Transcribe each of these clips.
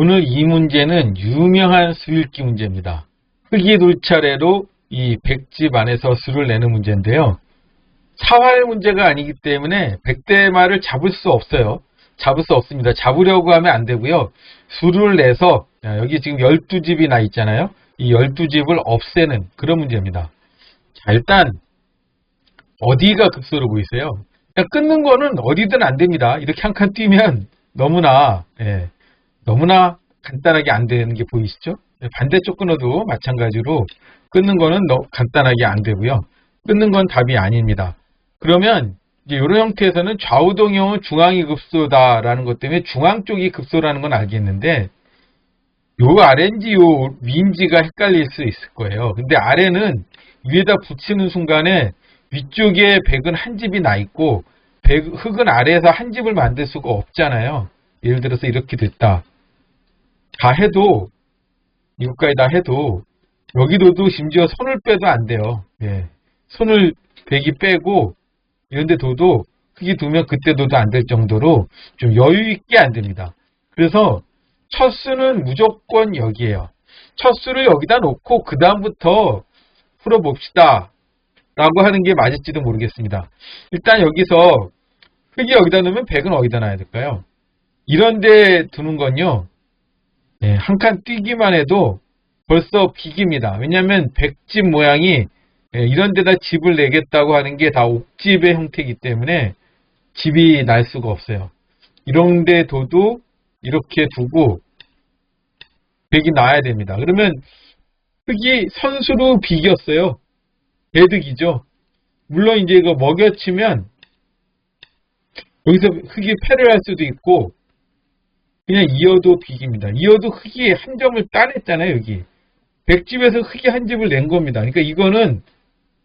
오늘 이 문제는 유명한 수읽기 문제입니다. 흙이 돌 차례로 이 백집 안에서 수를 내는 문제인데요. 사활 문제가 아니기 때문에 백대말을 잡을 수 없어요. 잡을 수 없습니다. 잡으려고 하면 안 되고요. 수를 내서 여기 지금 12집이 나 있잖아요. 이 12집을 없애는 그런 문제입니다. 자, 일단 어디가 극소로 보이세요? 그러니까 끊는 거는 어디든 안 됩니다. 이렇게 한 칸 뛰면 너무나 예, 너무나 간단하게 안 되는 게 보이시죠? 예, 반대쪽 끊어도 마찬가지로 끊는 거는 너, 간단하게 안 되고요. 끊는 건 답이 아닙니다. 그러면 이제 이런 형태에서는 좌우동형은 중앙이 급소다라는 것 때문에 중앙 쪽이 급소라는 건 알겠는데 요 아래인지 요 위인지가 헷갈릴 수 있을 거예요. 근데 아래는 위에다 붙이는 순간에 위쪽에 백은 한 집이 나 있고 백, 흙은 아래에서 한 집을 만들 수가 없잖아요. 예를 들어서 이렇게 됐다. 다 해도 이것까지 다 해도 여기도도 심지어 손을 빼도 안 돼요. 예. 손을 백이 빼고 이런데 둬도 흙이 두면 그때 둬도 안 될 정도로 좀 여유 있게 안 됩니다. 그래서 첫 수는 무조건 여기에요. 첫 수를 여기다 놓고 그 다음부터 풀어봅시다. 라고 하는 게 맞을지도 모르겠습니다. 일단 여기서 흙이 여기다 놓으면 백은 어디다 놔야 될까요? 이런 데 두는 건요. 네, 한 칸 뛰기만 해도 벌써 비깁니다. 왜냐하면 백집 모양이 예, 이런 데다 집을 내겠다고 하는 게 다 옥집의 형태이기 때문에 집이 날 수가 없어요. 이런 데 둬도 이렇게 두고 백이 나야 됩니다. 그러면 흙이 선수로 비겼어요. 개득이죠. 물론 이제 이거 먹여치면 여기서 흙이 패를 할 수도 있고 그냥 이어도 비깁니다. 이어도 흙이 한 점을 따냈잖아요. 여기. 백집에서 흙이 한 집을 낸 겁니다. 그러니까 이거는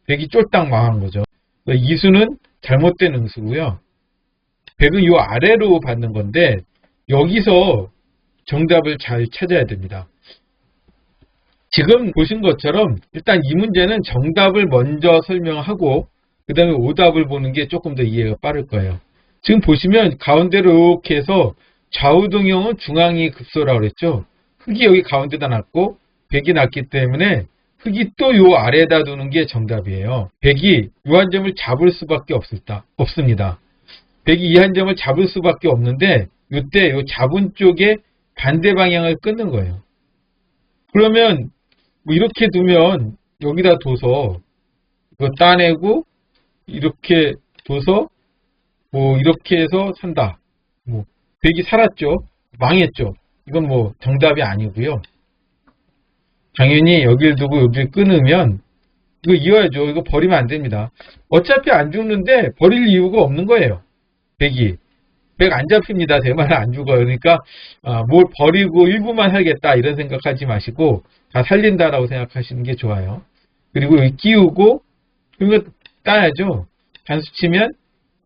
백이 쫄딱 망한 거죠. 그러니까 이수는 잘못된 응수고요. 백은 요 아래로 받는 건데 여기서 정답을 잘 찾아야 됩니다. 지금 보신 것처럼 일단 이 문제는 정답을 먼저 설명하고 그 다음에 오답을 보는 게 조금 더 이해가 빠를 거예요. 지금 보시면 가운데로 이렇게 해서 좌우동형은 중앙이 급소라고 그랬죠. 흙이 여기 가운데다 놨고 백이 놨기 때문에 흙이 또 요 아래에다 두는 게 정답이에요. 백이 요 한 점을 잡을 수밖에 없을다, 없습니다. 백이 이 한 점을 잡을 수밖에 없는데 요때 요 잡은 쪽에 반대 방향을 끊는 거예요. 그러면 뭐 이렇게 두면 여기다 둬서 이거 따내고 이렇게 둬서 뭐 이렇게 해서 산다. 뭐 백이 살았죠. 망했죠. 이건 뭐 정답이 아니고요. 당연히 여기를 두고 여기를 끊으면 이거 이어야죠. 이거 버리면 안 됩니다. 어차피 안 죽는데 버릴 이유가 없는 거예요. 백이. 백 안 잡힙니다. 대만은 안 죽어요. 그러니까 아, 뭘 버리고 일부만 살겠다 이런 생각하지 마시고 다 살린다라고 생각하시는 게 좋아요. 그리고 끼우고 이거 따야죠. 단수 치면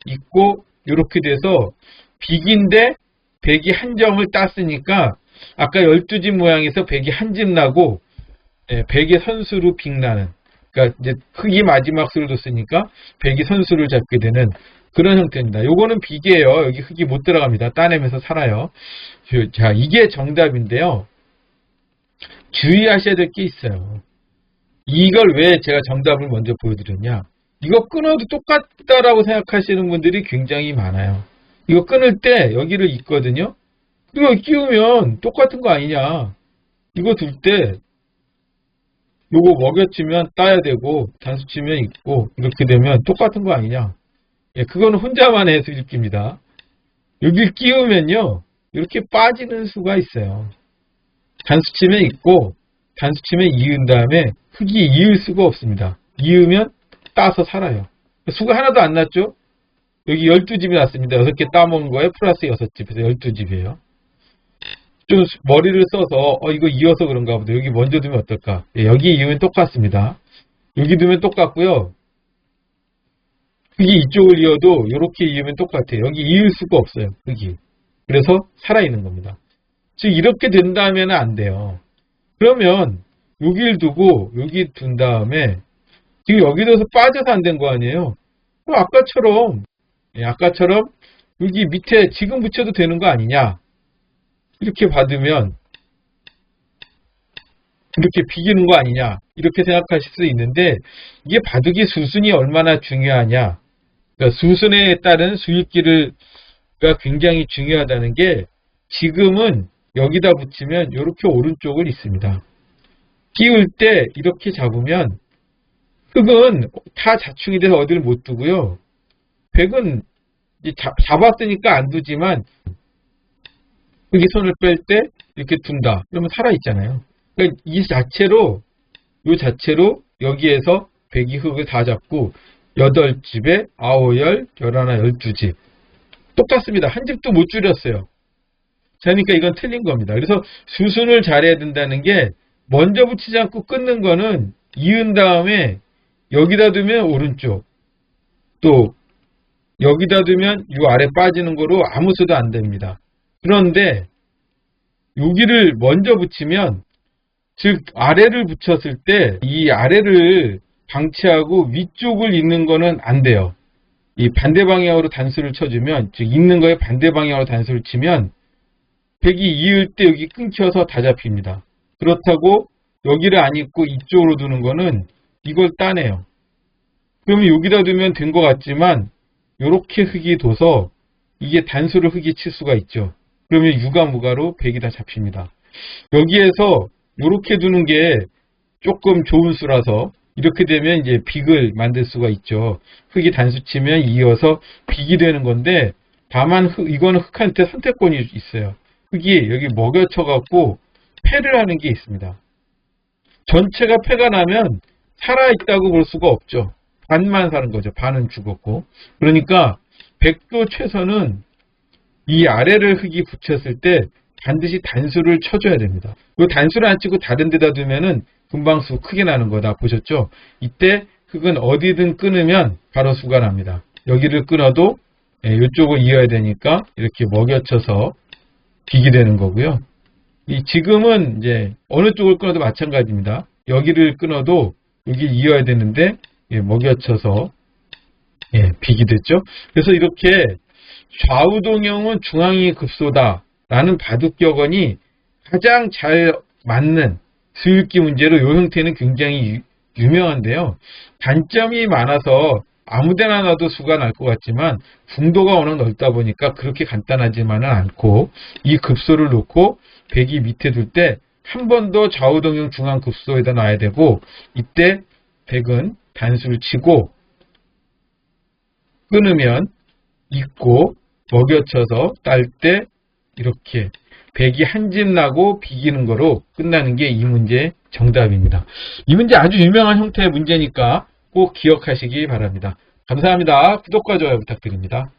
있고 이렇게 돼서 빅인데 백이 한 점을 땄으니까 아까 12집 모양에서 백이 한 집 나고 예, 백의 선수로 빅나는 그러니까 이제 흙이 마지막 수를 뒀으니까 백이 선수를 잡게 되는 그런 형태입니다. 요거는 비계예요. 여기 흙이 못 들어갑니다. 따내면서 살아요. 자, 이게 정답인데요. 주의하셔야 될 게 있어요. 이걸 왜 제가 정답을 먼저 보여드렸냐. 이거 끊어도 똑같다라고 생각하시는 분들이 굉장히 많아요. 이거 끊을 때 여기를 있거든요. 이거 끼우면 똑같은 거 아니냐. 이거 둘 때 요거 먹여치면 따야 되고 단수 치면 있고 이렇게 되면 똑같은 거 아니냐. 예, 그거는 혼자만 해서 읽기입니다. 여기 끼우면요. 이렇게 빠지는 수가 있어요. 단수 치면 있고 단수 치면 이은 다음에 흙이 이을 수가 없습니다. 이으면 따서 살아요. 수가 하나도 안 났죠? 여기 12집이 났습니다. 6개 따먹은 거에 플러스 6집에서 12집이에요. 좀 머리를 써서 어 이거 이어서 그런가 보다. 여기 먼저 두면 어떨까? 예, 여기 이으면 똑같습니다. 여기 두면 똑같고요. 흙이 이쪽을 이어도 이렇게 이으면 똑같아요. 여기 이을 수가 없어요. 흙이. 그래서 살아있는 겁니다. 즉 이렇게 된다면 안 돼요. 그러면 여기를 두고 여기 둔 다음에 지금 여기 둬서 빠져서 안 된 거 아니에요. 아까처럼 예, 아까처럼 여기 밑에 지금 붙여도 되는 거 아니냐. 이렇게 받으면 이렇게 비기는 거 아니냐 이렇게 생각하실 수 있는데 이게 바둑이 수순이 얼마나 중요하냐 그러니까 수순에 따른 수익기를 가 굉장히 중요하다는 게 지금은 여기다 붙이면 이렇게 오른쪽을 있습니다. 끼울 때 이렇게 잡으면 흙은 다 자충이 돼서 어디를 못 두고요. 백은 잡았으니까 안 두지만 흙이 손을 뺄 때 이렇게 둔다. 그러면 살아있잖아요. 그러니까 이 자체로 이 자체로 여기에서 백이 흙을 다 잡고 8집에 9열, 11, 12집 똑같습니다. 한 집도 못 줄였어요. 자, 그러니까 이건 틀린 겁니다. 그래서 수순을 잘해야 된다는 게 먼저 붙이지 않고 끊는 거는 이은 다음에 여기다 두면 오른쪽 또 여기다 두면 이 아래 빠지는 거로 아무 수도 안 됩니다. 그런데 여기를 먼저 붙이면 즉 아래를 붙였을 때 이 아래를 방치하고 위쪽을 잇는 거는 안 돼요. 이 반대 방향으로 단수를 쳐주면 즉 있는 거에 반대 방향으로 단수를 치면 백이 이을 때 여기 끊겨서 다 잡힙니다. 그렇다고 여기를 안 입고 이쪽으로 두는 거는 이걸 따내요. 그러면 여기다 두면 된 것 같지만 이렇게 흙이 둬서 이게 단수를 흙이 칠 수가 있죠. 그러면 유가 무가로 백이 다 잡힙니다. 여기에서 이렇게 두는 게 조금 좋은 수라서 이렇게 되면 이제 빅을 만들 수가 있죠. 흙이 단수 치면 이어서 빅이 되는 건데 다만 흙, 이거는 흙한테 선택권이 있어요. 흙이 여기 먹여쳐 갖고 패를 하는 게 있습니다. 전체가 패가 나면 살아있다고 볼 수가 없죠. 반만 사는 거죠. 반은 죽었고. 그러니까 백도 최선은 이 아래를 흙이 붙였을 때 반드시 단수를 쳐줘야 됩니다. 이 단수를 안 치고 다른 데다 두면은 금방 수 크게 나는 거다 보셨죠? 이때 흙은 어디든 끊으면 바로 수가 납니다. 여기를 끊어도 예, 이쪽을 이어야 되니까 이렇게 먹여쳐서 비기 되는 거고요. 이 지금은 이제 어느 쪽을 끊어도 마찬가지입니다. 여기를 끊어도 여기 이어야 되는데 예, 먹여쳐서 예, 비기 됐죠. 그래서 이렇게 좌우 동형은 중앙이 급소다라는 바둑격언이 가장 잘 맞는 수읽기 문제로 이 형태는 굉장히 유, 유명한데요. 단점이 많아서 아무데나 놔도 수가 날 것 같지만 궁도가 워낙 넓다 보니까 그렇게 간단하지만은 않고 이 급소를 놓고 백이 밑에 둘 때 한 번 더 좌우동형 중앙 급소에다 놔야 되고 이때 백은 단수를 치고 끊으면 있고 먹여쳐서 딸 때 이렇게 백이 한 집 나고 비기는 거로 끝나는 게 이 문제의 정답입니다. 이 문제 아주 유명한 형태의 문제니까 꼭 기억하시기 바랍니다. 감사합니다. 구독과 좋아요 부탁드립니다.